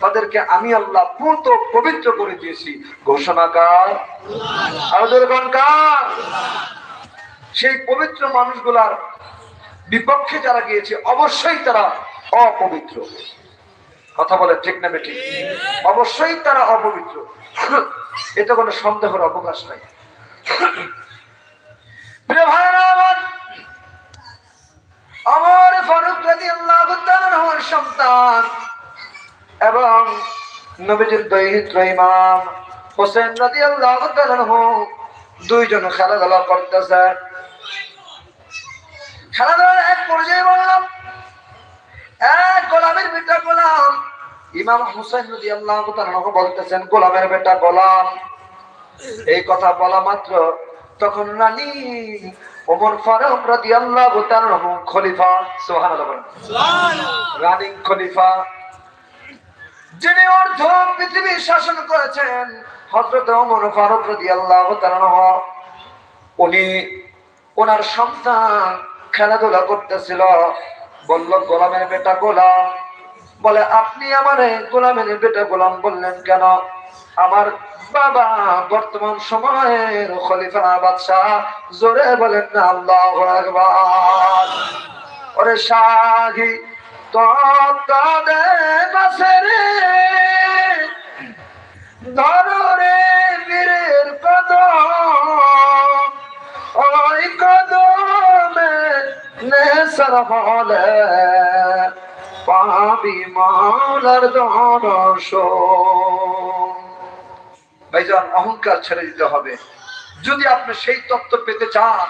তাদেরকে আমি আল্লাহ পুত পবিত্র করে দিয়েছি। ঘোষণাকার। গণকার সেই পবিত্র মানুষগুলার বিপক্ষে যারা গিয়েছে, অবশ্যই তারা অপবিত্র। কথা বলে ঠিক না বেঠিক? অবশ্যই তারা অপবিত্র। এতে কোনো সন্দেহের অবকাশ নাই। ভাইরা আমার ফারুক রাজি আল্লাহ সন্তান এবং নবীজির দৈহিত্র ইমাম হোসেন রাজি আল্লাহ দুইজন খেলাধুলা করতেছে। খেলাধুলার এক পর্যায়ে বললাম, এক গোলামের বেটা গোলাম। ইমাম হুসেন রাজি আল্লাহ বলতেছেন, গোলামের বেটা গোলাম। এই কথা বলা মাত্র তখন রানী ওমর ফারুক রাদিয়াল্লাহু তাআলা খলিফা সুবহানাল্লাহ বলেন। রানিং খলিফা যিনি অর্ধ পৃথিবী শাসন করেছেন হযরত ওমর ফারুক রাদিয়াল্লাহু তাআলা উনি ওনার সন্তান খেলাধুলা করতেছিল। বলল গোলামের বেটা গোলাম। বলে আপনি আমারে গোলামের বেটা গোলাম বললেন কেন? আমার বাবা বর্তমান সময়ের খলিফা বাদশাহ। জোরে বলেন না, আল্লাহ আকবার। ওরে শাহি বাসরে ধরে বীরের কদম। ওই কদমে নেসর হলে পাবি মালার দর্শন। ভাইজান, অহংকার ছেড়ে দিতে হবে। যদি আপনি সেই তত্ত্ব পেতে চান,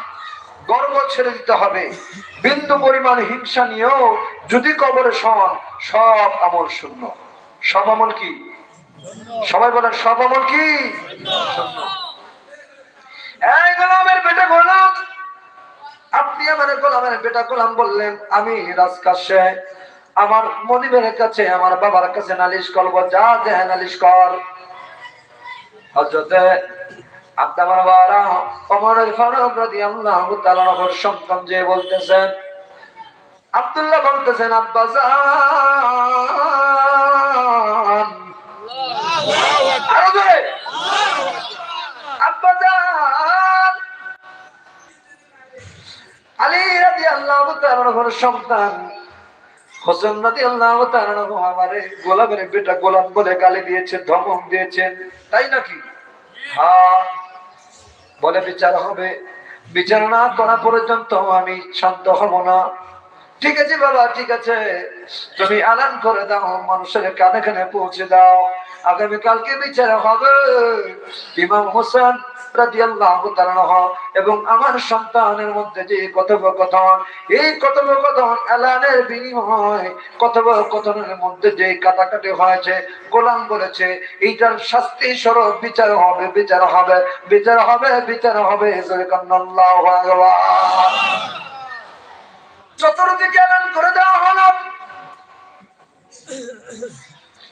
গর্ব ছেড়ে দিতে হবে। বিন্দু পরিমাণ হিংসা নিয়েও যদি কবরে সন সব আমল শূন্য। সব আমল কি? সবাই বলেন, সব আমল কি? গোলামের বেটা গোলাম, আপনি আমার গোলামের বেটা গোলাম বললেন, আমি রাজকাশে আমার মনিবের কাছে, আমার বাবার কাছে নালিশ করব, যা দেহ নালিশ কর। হজরতে আব্দামার বারা ওমর ফারুক রাদিয়াল্লাহু সন্তান যে বলতেছেন, আব্দুল্লাহ বলতেছেন আব্বাজান আরও জোরে। আব্বাজান আলী রাদিয়াল্লাহু সন্তান হোসেন রাদিয়াল্লাহু তাআলা আমারে গোলামের বেটা গোলাম বলে গালি দিয়েছে, ধমক দিয়েছেন তাই নাকি? হ্যাঁ বলে বিচার হবে। বিচার না করা পর্যন্ত আমি শান্ত হব না। ঠিক আছে বাবা, ঠিক আছে। তুমি আলান করে দাও, মানুষের কানে কানে পৌঁছে দাও। আগামীকালকে বিচার হবে। ইমাম হোসেন এবং আমার সন্তানের মধ্যে যে কথোপকথন, এই কথোপকথন এলানের বিনিময় কথোপকথনের মধ্যে যে কাটাকাটি হয়েছে, গোলাম বলেছে, এইটার শাস্তি স্বরূপ বিচার হবে বিচার হবে বিচার হবে বিচার হবে চতুর্দিকে এলান করে দেওয়া হলো।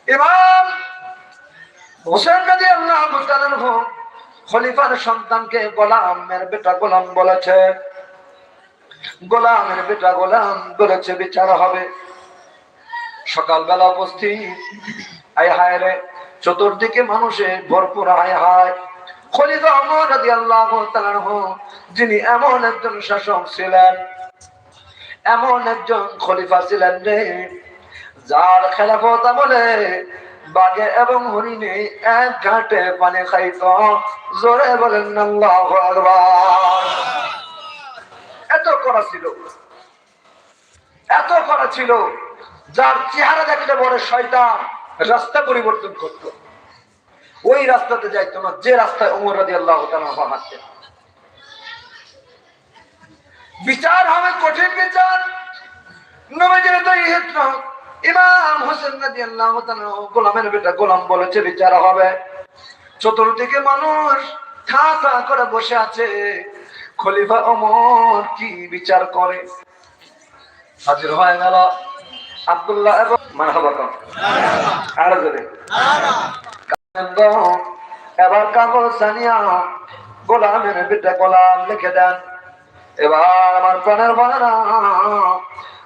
ইমাম হোসেন রাজি আল্লাহ খলিফার সন্তানকে গোলামের বেটা গোলাম বলেছে। গোলামের বেটা গোলাম বলেছে বিচার হবে। সকালবেলা উপস্থিত। আয় হায় রে, চতুর্দিকে মানুষের ভরপুর আয় হায়। খলিফা অমর রাজি আল্লাহ যিনি এমন একজন শাসক ছিলেন, এমন একজন খলিফা ছিলেন রে, যার খেলাফত আমলে বাঘে এবং হরিণে এক ঘাটে পানি খাইত। জোরে বলেন এত করা ছিল। এত করা ছিল। যার চেহারা দেখলে বড় শয়তান, রাস্তা পরিবর্তন করত। ওই রাস্তাতে যাইতো না, যে রাস্তায় উমর রাজি আল্লাহ হাঁটতেন। বিচার হবে কঠিন বিচার। নবীজির দৈহিত্র ইমাম হোসেন রাদিয়াল্লাহু তাআলা গোলামের বেটা গোলাম বলেছে, বিচার হবে। চতুর্দিকে মানুষ থা থা করে বসে আছে। খলিফা ওমর কি বিচার করে? হাজির হয়ে গেল আব্দুল্লাহ এবং মারহাবা কর আর জোরে। এবার কাগজ জানিয়া গোলামের বেটা গোলাম লিখে দেন। এবার আমার প্রাণের বানা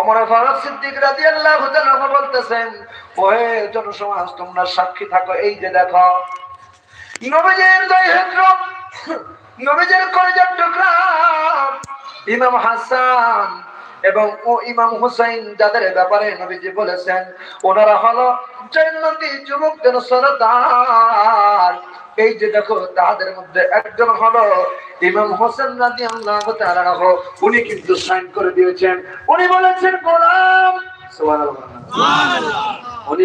ওমর ফারুক সিদ্দিক রাদিয়াল্লাহু তাআলা বলতেছেন, ওহে জনসমাজ, তোমরা সাক্ষী থাকো, এই যে দেখো, নবীজির দৈহিত্র নবীজির কলেজের টুকরা, ইমাম হাসান এবং ও ইমাম হুসাইন যাদের ব্যাপারে নবীজি বলেছেন, ওনারা হলো জান্নাতি যুবকদের সরদার এই যে দেখো তাদের মধ্যে একজন হলো ইমাম হোসেন রাজি আল্লাহ উনি কিন্তু সাইন করে দিয়েছেন। উনি বলেছেন গোলাম! উনি